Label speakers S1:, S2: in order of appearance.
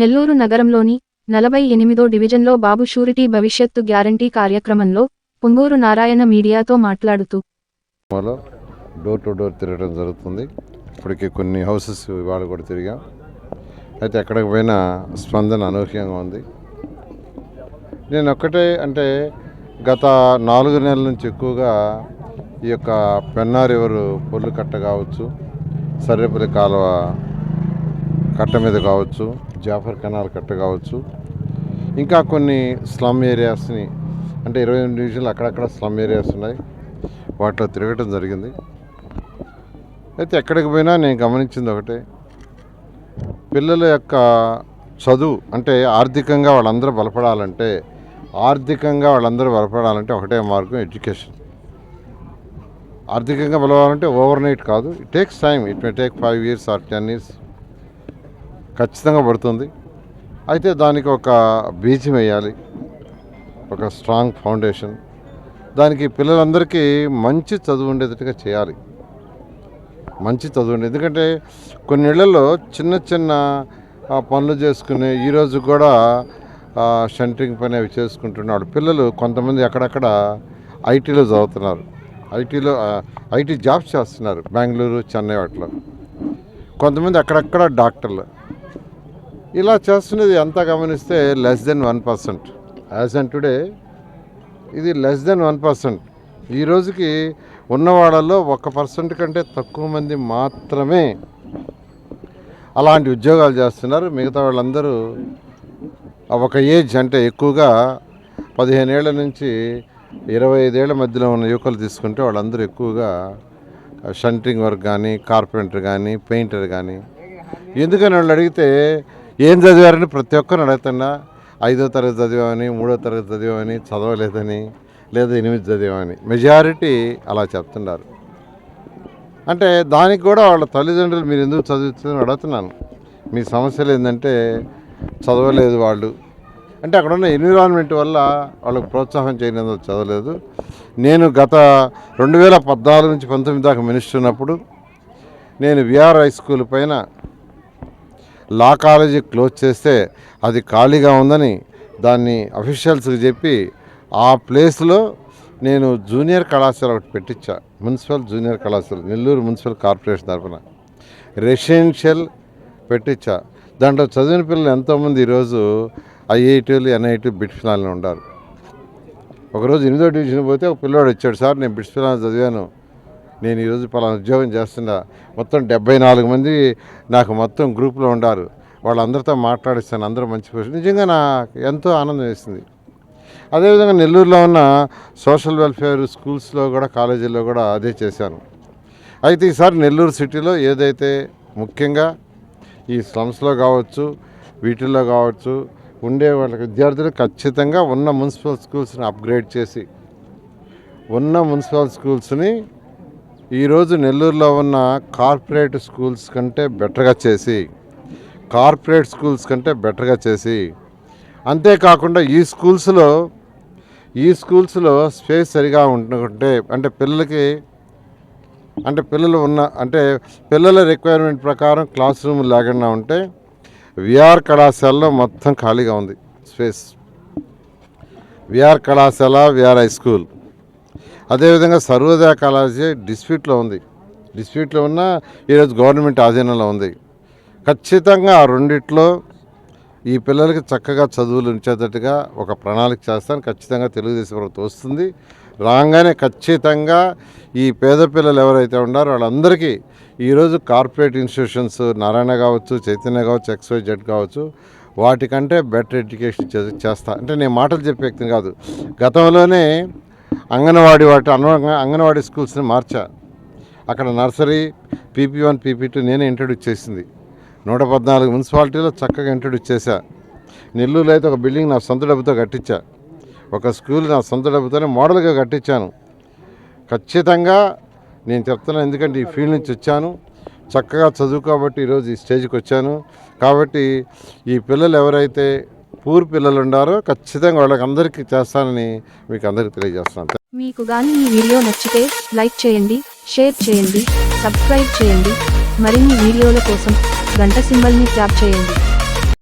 S1: నెల్లూరు నగరంలోని నలభై ఎనిమిదో డివిజన్లో బాబు షూరిటీ భవిష్యత్తు గ్యారంటీ కార్యక్రమంలో పొంగూరు నారాయణ మీడియాతో మాట్లాడుతూ
S2: డోర్ టు డోర్ తిరగడం జరుగుతుంది ఇప్పటికీ కొన్ని హౌసెస్ ఇవాళ కూడా తిరిగాం అయితే ఎక్కడికి పోయినా స్పందన అనూహ్యంగా ఉంది నేను ఒక్కటే అంటే గత నాలుగు నెలల నుంచి ఎక్కువగా ఈ యొక్క పెన్నారెవరు పొల్లు కట్ట కావచ్చు సర్రెపల్లి కాలువ కట్ట మీద కావచ్చు జాఫర్ కెనాల్ కట్ట కావచ్చు ఇంకా కొన్ని స్లమ్ ఏరియాస్ని అంటే ఇరవై ఎనిమిది డివిజన్లు అక్కడక్కడ స్లమ్ ఏరియాస్ ఉన్నాయి వాటిలో తిరగటం జరిగింది అయితే ఎక్కడికి పోయినా నేను గమనించింది ఒకటే పిల్లల యొక్క చదువు అంటే ఆర్థికంగా వాళ్ళందరూ బలపడాలంటే ఆర్థికంగా వాళ్ళందరూ బలపడాలంటే ఒకటే మార్గం ఎడ్యుకేషన్ ఆర్థికంగా బలవాలంటే ఓవర్ నైట్ కాదు it takes time it may take five years or ten years ఖచ్చితంగా పడుతుంది అయితే దానికి ఒక బీజం వేయాలి ఒక స్ట్రాంగ్ ఫౌండేషన్ దానికి పిల్లలందరికీ మంచి చదువు ఉండేటట్టుగా చేయాలి మంచి చదువు ఉండేది ఎందుకంటే కొన్ని చిన్న చిన్న పనులు చేసుకునే ఈరోజు కూడా షంటరింగ్ పని అవి చేసుకుంటున్నాడు పిల్లలు కొంతమంది అక్కడక్కడ ఐటీలో చదువుతున్నారు ఐటీలో ఐటీ జాబ్స్ చేస్తున్నారు బెంగళూరు చెన్నై వాటిలో కొంతమంది అక్కడక్కడ డాక్టర్లు ఇలా చేస్తున్నది అంతా గమనిస్తే less than one percent as and today ఇది లెస్ దెన్ వన్ పర్సెంట్ ఈ రోజుకి ఉన్న వాళ్ళల్లో ఒక పర్సెంట్ కంటే తక్కువ మంది మాత్రమే అలాంటి ఉద్యోగాలు చేస్తున్నారు మిగతా వాళ్ళందరూ ఒక ఏజ్ అంటే ఎక్కువగా పదిహేనేళ్ల నుంచి ఇరవై ఐదేళ్ల మధ్యలో ఉన్న యువకులు తీసుకుంటే వాళ్ళందరూ ఎక్కువగా షంటింగ్ వర్క్ కానీ కార్పెంటర్ కానీ పెయింటర్ కానీ ఎందుకని వాళ్ళు అడిగితే ఏం చదివారని ప్రతి ఒక్కరు అడుగుతున్నా ఐదో తరగతి చదివామని మూడో తరగతి చదివామని చదవలేదని లేదా ఎనిమిది చదివామని మెజారిటీ అలా చెప్తున్నారు అంటే దానికి కూడా వాళ్ళ తల్లిదండ్రులు మీరు ఎందుకు చదువుతుందని అడుగుతున్నాను మీ సమస్యలు ఏంటంటే చదవలేదు వాళ్ళు అంటే అక్కడ ఉన్న ఎన్విరాన్మెంట్ వల్ల వాళ్ళకు ప్రోత్సాహం చేయనందుకు చదవలేదు నేను గత రెండు వేల పద్నాలుగు నుంచి పంతొమ్మిది దాకా మినిస్టర్ ఉన్నప్పుడు నేను విఆర్ హై స్కూల్ పైన లా కాలేజీ క్లోజ్ చేస్తే అది ఖాళీగా ఉందని దాన్ని అఫీషియల్స్కి చెప్పి ఆ ప్లేస్లో నేను జూనియర్ కళాశాల ఒకటి పెట్టించా మున్సిపల్ జూనియర్ కళాశాల నెల్లూరు మున్సిపల్ కార్పొరేషన్ తరఫున రెసిడెన్షియల్ పెట్టించా దాంట్లో చదివిన పిల్లలు ఎంతోమంది ఈరోజు ఐఐటీలు ఎన్ఐటి బిట్స్ పిల్లలు ఉన్నారు ఒకరోజు ఎనిమిదో డివిజన్ పోతే ఒక పిల్లోడు వచ్చాడు సార్ నేను బిట్స్ చదివాను నేను ఈరోజు పలానా ఉద్యోగం చేస్తున్నా మొత్తం డెబ్బై నాలుగు మంది నాకు మొత్తం గ్రూప్లో ఉండారు వాళ్ళందరితో మాట్లాడిస్తాను అందరూ మంచి పొజిషన్ నిజంగా నా ఎంతో ఆనందం వేసింది అదేవిధంగా నెల్లూరులో ఉన్న సోషల్ వెల్ఫేర్ స్కూల్స్లో కూడా కాలేజీల్లో కూడా అదే చేశాను అయితే ఈసారి నెల్లూరు సిటీలో ఏదైతే ముఖ్యంగా ఈ స్లమ్స్లో కావచ్చు వీటిల్లో కావచ్చు ఉండే వాళ్ళకి విద్యార్థులు ఖచ్చితంగా ఉన్న మున్సిపల్ స్కూల్స్ని అప్గ్రేడ్ చేసి ఉన్న మున్సిపల్ స్కూల్స్ని ఈరోజు నెల్లూరులో ఉన్న కార్పొరేట్ స్కూల్స్ కంటే బెటర్గా చేసి కార్పొరేట్ స్కూల్స్ కంటే బెటర్గా చేసి అంతేకాకుండా ఈ స్కూల్స్లో ఈ స్కూల్స్లో స్పేస్ సరిగా ఉంటుంటే అంటే పిల్లలకి అంటే పిల్లలు ఉన్న అంటే పిల్లల రిక్వైర్మెంట్ ప్రకారం క్లాస్ రూమ్ లేకుండా ఉంటే విఆర్ కళాశాలలో మొత్తం ఖాళీగా ఉంది స్పేస్ విఆర్ కళాశాల విఆర్ హై స్కూల్ అదేవిధంగా సర్వోదయ కాలేజీ డిస్ప్యూట్లో ఉంది డిస్ప్యూట్లో ఉన్న ఈరోజు గవర్నమెంట్ ఆధీనంలో ఉంది ఖచ్చితంగా ఆ రెండిట్లో ఈ పిల్లలకి చక్కగా చదువులు ఉంచేటట్టుగా ఒక ప్రణాళిక చేస్తాను ఖచ్చితంగా తెలుగుదేశం ప్రభుత్వం వస్తుంది రాగానే ఖచ్చితంగా ఈ పేద పిల్లలు ఎవరైతే ఉన్నారో వాళ్ళందరికీ ఈరోజు కార్పొరేట్ ఇన్స్టిట్యూషన్స్ నారాయణ కావచ్చు చైతన్య కావచ్చు ఎక్స్వై జెడ్ కావచ్చు వాటికంటే బెటర్ ఎడ్యుకేషన్ చేస్తా అంటే నేను మాటలు చెప్పే వ్యక్తిని కాదు గతంలోనే అంగన్వాడీ వాటి అంగన్వాడీ స్కూల్స్ని మార్చా అక్కడ nursery PP one PP two నేనే ఇంట్రడ్యూస్ చేసింది నూట పద్నాలుగు మున్సిపాలిటీలో చక్కగా ఇంట్రడ్యూస్ చేశా నెల్లూరులో అయితే ఒక బిల్డింగ్ నా సొంత డబ్బుతో కట్టించా ఒక స్కూల్ నా సొంత డబ్బుతోనే మోడల్గా కట్టించాను ఖచ్చితంగా నేను చెప్తున్నాను ఎందుకంటే ఈ ఫీల్డ్ నుంచి వచ్చాను చక్కగా చదువు కాబట్టి ఈరోజు ఈ స్టేజ్కి వచ్చాను కాబట్టి ఈ పిల్లలు ఎవరైతే పూర్ పిల్లలు ఉన్నారో ఖచ్చితంగా వాళ్ళకి అందరికీ చేస్తానని మీకు అందరికీ తెలియజేస్తాను మీకు కానీ ఈ వీడియో నచ్చితే లైక్ చేయండి షేర్ చేయండి సబ్స్క్రైబ్ చేయండి మరిన్ని వీడియోల కోసం గంట సింబల్ని ట్యాప్ చేయండి